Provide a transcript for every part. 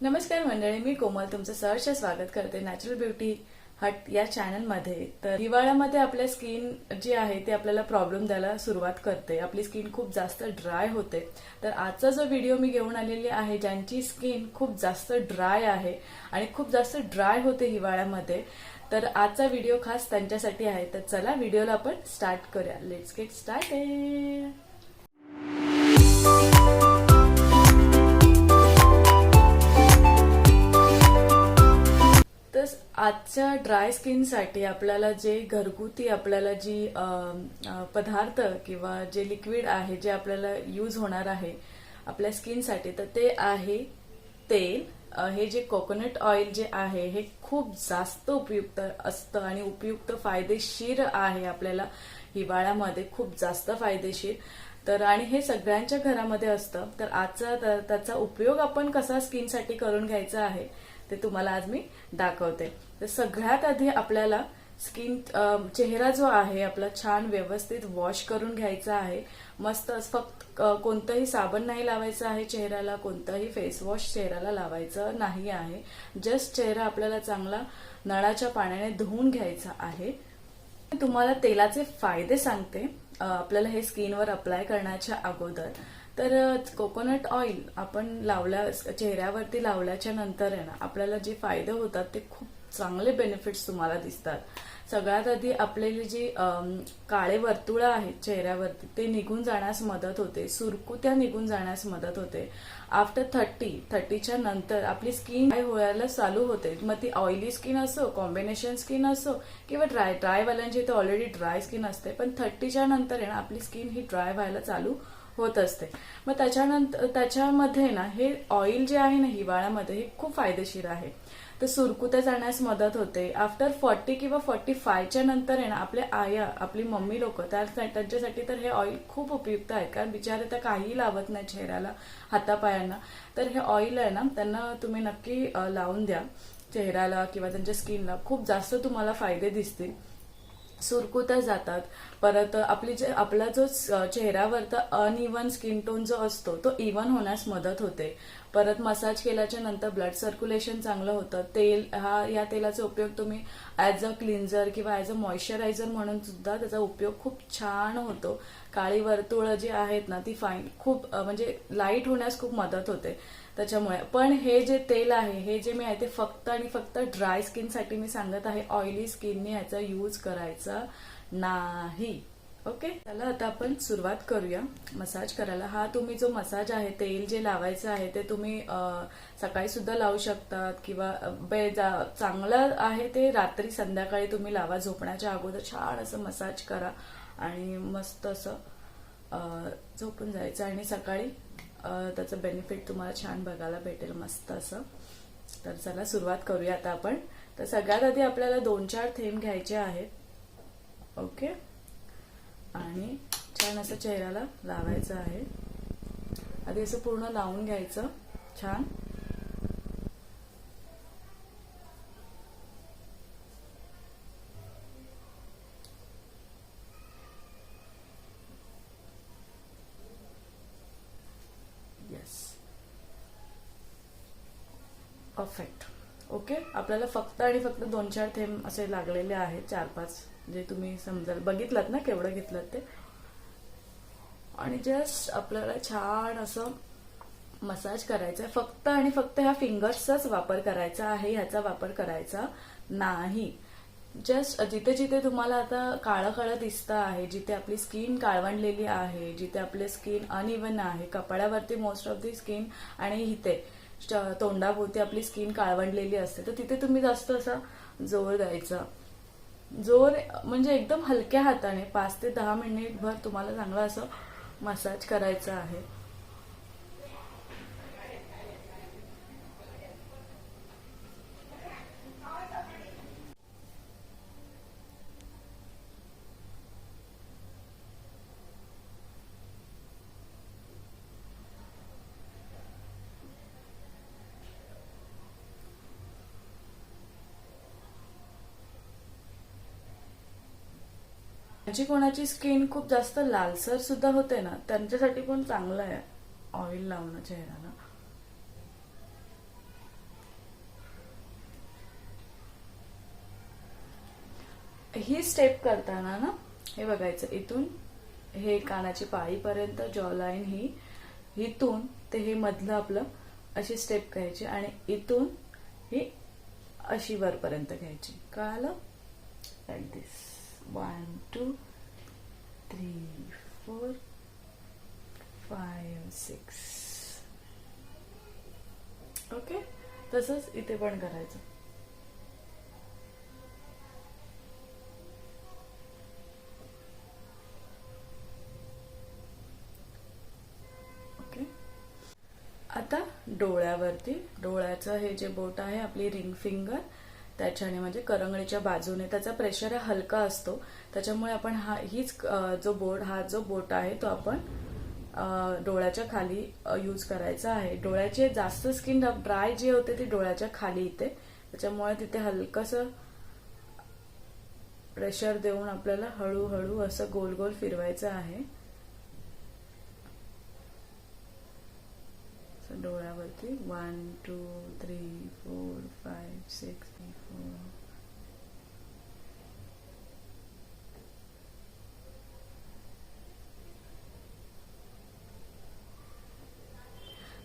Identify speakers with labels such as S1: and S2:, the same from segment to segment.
S1: नमस्कार मंडळी मी कोमल तुमचं सहर्ष स्वागत करते नॅचरल ब्युटी हट या चॅनलमध्ये तर हिवाळ्यामध्ये आपल्या स्किन जी आहे ती आपल्याला प्रॉब्लेम द्यायला सुरुवात करते. आपली स्किन खूप जास्त ड्राय होते. तर आजचा जो व्हिडिओ मी घेऊन आलेली आहे ज्यांची स्किन खूप जास्त ड्राय आहे आणि खूप जास्त ड्राय होते हिवाळ्यामध्ये तर आजचा व्हिडिओ खास त्यांच्यासाठी आहे. तर चला व्हिडिओला आपण स्टार्ट करूया. लेट्स गेट स्टार्ट आजच्या ड्राय स्किनसाठी आपल्याला जे घरगुती आपल्याला जी पदार्थ किंवा जे लिक्विड आहे जे आपल्याला यूज होणार आहे आपल्या स्किनसाठी तर ते आहे तेल. हे जे कोकोनट ऑइल जे आहे हे खूप जास्त उपयुक्त असतं आणि उपयुक्त फायदेशीर आहे आपल्याला हिवाळ्यामध्ये खूप जास्त फायदेशीर. तर आणि हे सगळ्यांच्या घरामध्ये असतं. तर आजचा त्याचा उपयोग आपण कसा स्किनसाठी करून घ्यायचा आहे ते तुम्हाला आज मी दाखवते. तर सगळ्यात आधी आपल्याला स्किन चेहरा जो आहे आपला छान व्यवस्थित वॉश करून घ्यायचा आहे. मस्त फक्त कोणतंही साबण नाही लावायचं आहे चेहऱ्याला कोणतंही फेस वॉश चेहऱ्याला लावायचं नाही आहे. जस्ट चेहरा आपल्याला चांगला नळाच्या पाण्याने धुवून घ्यायचा आहे. तुम्हाला तेलाचे फायदे सांगते. आपल्याला हे स्किनवर अप्लाय करण्याच्या अगोदर तर कोकोनट ऑइल आपण लावल्या चेहऱ्यावरती लावल्याच्या नंतर आहे ना आपल्याला जे फायदे होतात ते खूप चांगले बेनिफिट्स तुम्हाला दिसतात. सगळ्यात आधी आपलेली जी काळे वर्तुळं आहेत चेहऱ्यावरती ते निघून जाण्यास मदत होते. सुरकुत्या निघून जाण्यास मदत होते. आफ्टर थर्टी थर्टीच्या नंतर आपली स्किन ड्राय होयला चालू होते. मग ती ऑइली स्किन असो कॉम्बिनेशन स्किन असो किंवा ड्राय ड्रायवाल्यांची तर ऑलरेडी ड्राय स्किन असते. पण थर्टीच्या नंतर आहे ना आपली स्किन ही ड्राय व्हायला चालू होत असते. मग त्याच्यानंतर त्याच्यामध्ये ना हे ऑइल जे आहे ना हिवाळ्यामध्ये हे खूप फायदेशीर आहे. तर सुरकुत्या जाण्यास मदत होते. आफ्टर फॉर्टी किंवा फॉर्टी फायच्या नंतर आहे ना आपल्या आया आपली मम्मी लोक त्या त्यांच्यासाठी तर हे ऑइल खूप उपयुक्त आहे. कारण बिचारे तर काहीही लावत नाही चेहऱ्याला हातापायांना. तर हे ऑइल आहे ना त्यांना तुम्ही नक्की लावून द्या. चेहऱ्याला किंवा त्यांच्या स्किनला खूप जास्त तुम्हाला फायदे दिसतील. सुरकुत्या जातात. परत आपली जे आपला जो चेहऱ्यावरचा अनइवन स्किन टोन जो असतो तो इव्हन होण्यास मदत होते. परत मसाज केल्याच्यानंतर ब्लड सर्क्युलेशन चांगलं होतं. तेल हा या तेलाचा उपयोग तुम्ही ॲज अ क्लिन्झर किंवा ॲज अ मॉइश्चरायझर म्हणून सुद्धा त्याचा उपयोग खूप छान होतो. काळी वर्तुळं जी आहेत ना ती फाईन खूप म्हणजे लाइट होण्यास खूप मदत होते. त्याच्यामुळे. पण हे जे तेल आहे हे जे मी आहे ते फक्त आणि फक्त ड्राय स्किनसाठी मी सांगत आहे. ऑइली स्किनने याचा यूज करायचा नाही. ओके चला आता आपण सुरुवात करूया. मसाज करायला. हा तुम्ही जो मसाज आहे तेल जे लावायचं आहे ते तुम्ही सकाळी सुद्धा लावू शकतात किंवा बे- जा- चांगलं आहे ते रात्री संध्याकाळी तुम्ही लावा. झोपण्याच्या अगोदर छान असं मसाज करा. आणि मस्त असं झोपून जायचं. आणि सकाळी त्याचं बेनिफिट तुम्हाला छान बघायला भेटेल मस्त असं. तर चला सुरुवात करूया आता आपण. तर सगळ्यात आधी आपल्याला दोन चार थेंब घ्यायचे आहेत. ओके? आणि छान असं चेहऱ्याला लावायचं आहे. आधी असं पूर्ण लावून घ्यायचं. छान. परफेक्ट ओके आपल्याला फक्त आणि फक्त दोन चार थेंब असे लागलेले आहेत चार पाच जे तुम्ही समजाल बघितलात ना केवढं घेतलं ते. आणि जस्ट आपल्याला छान असं मसाज करायचा आहे. फक्त आणि फक्त ह्या फिंगर्सचाच वापर करायचा आहे ह्याचा वापर करायचा नाही. जस्ट जिथे जिथे तुम्हाला आता काळं काळं दिसतं आहे जिथे आपली स्किन काळवंडलेली आहे जिथे आपले स्किन अनइवन आहे कपड्यावरती मोस्ट ऑफ दी स्किन आणि इथे. तोंडाभोवती आपली स्किन काळवंडलेली असते तर तिथे तुम्ही जास्त असा जोर द्यायचा. जोर म्हणजे एकदम हलक्या हाताने पाच ते दहा मिनिटभर तुम्हाला चांगलं असं मसाज करायचा आहे. जी कोणाची स्किन खूप जास्त लालसर सुद्धा होते ना त्यांच्यासाठी पण चांगलं आहे ऑइल लावणं चेहऱ्याला. ही स्टेप करताना ना हे बघायचं इथून हे कानाची पाळीपर्यंत जॉ लाईन ही इथून ते हे मधलं आपलं अशी स्टेप घ्यायची आणि इथून ही अशी वरपर्यंत घ्यायची. कळालं? Like this one two three four five six okay तसंच इथे पण करायचं. ओके आता डोळ्यावरती डोळ्याचं हे जे बोट आहे आपली रिंग फिंगर त्याच्याने म्हणजे करंगळीच्या बाजूने त्याचा प्रेशर हा हलका असतो. त्याच्यामुळे आपण हा हीच जो बोट हा जो बोट आहे तो आपण डोळ्याच्या खाली यूज करायचा आहे. डोळ्याचे जास्त स्किन ड्राय जे होते ते डोळ्याच्या खाली येते. त्याच्यामुळे तिथे हलकंसं प्रेशर देऊन आपल्याला हळूहळू असं गोल गोल फिरवायचं आहे. So डोळ्यावरती one two three four five six four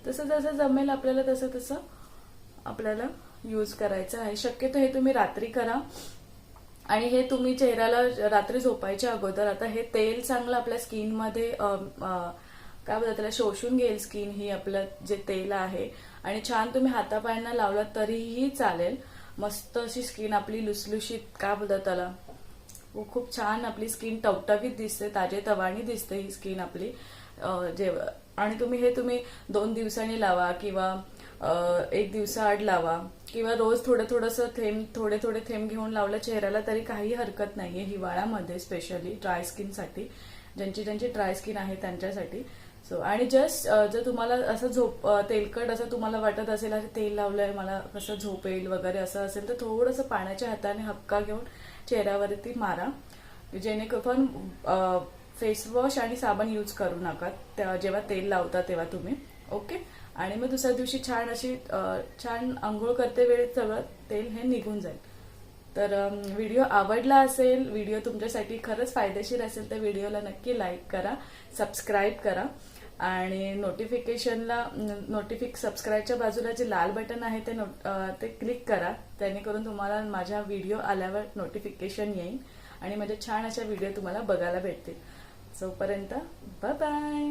S1: तसं जसं जमेल आपल्याला तसं तसं आपल्याला यूज करायचं आहे. शक्यतो हे तुम्ही रात्री करा. आणि हे तुम्ही चेहऱ्याला रात्री झोपायच्या अगोदर आता हे तेल चांगलं आपल्या स्किनमध्ये काय बोलतात त्याला शोषून घेईल स्किन ही आपलं जे तेल आहे? आणि छान तुम्ही हातापायांना लावला तरीही चालेल. मस्त अशी स्किन आपली लुसलुशीत काय बोलतात त्याला? खूप छान आपली स्किन टवटवीत दिसते ताजे तवाणी दिसते ही स्किन आपली. जेव्हा आणि तुम्ही हे तुम्ही दोन दिवसांनी लावा किंवा एक दिवसाआड लावा किंवा रोज थोडं थोडंसं थेंब थोडे थोडे थेंब घेऊन लावलं चेहऱ्याला तरी काही हरकत नाहीये हिवाळ्यामध्ये स्पेशली ड्राय स्किनसाठी ज्यांची ज्यांची ड्राय स्किन आहे त्यांच्यासाठी. सो आणि जस्ट जर तुम्हाला असं झोप तेलकट असं तुम्हाला वाटत असेल अरे तेल लावलंय मला कसं झोप येईल वगैरे असं असेल तर थोडंसं पाण्याच्या हाताने हपका घेऊन चेहऱ्यावरती मारा. जेणेकरून फेस वॉश आणि साबण यूज करू नका. त्या- जेव्हा तेल लावता तेव्हा तुम्ही. ओके आणि मग दुसऱ्या दिवशी छान अशी छान आंघोळ करते वेळेत सगळं तेल हे निघून जाईल. तर व्हिडिओ आवडला असेल व्हिडिओ तुमच्यासाठी खरंच फायदेशीर असेल तर व्हिडिओला नक्की लाईक करा सबस्क्राईब करा. आणि नोटिफिकेशनला नोटिफिक सबस्क्राईबच्या बाजूला जे लाल बटन आहे ते नोट ते क्लिक करा. जेणेकरून तुम्हाला माझ्या व्हिडिओ आल्यावर नोटिफिकेशन येईल आणि माझ्या छान अशा व्हिडिओ तुम्हाला बघायला भेटतील. जोपर्यंत बाय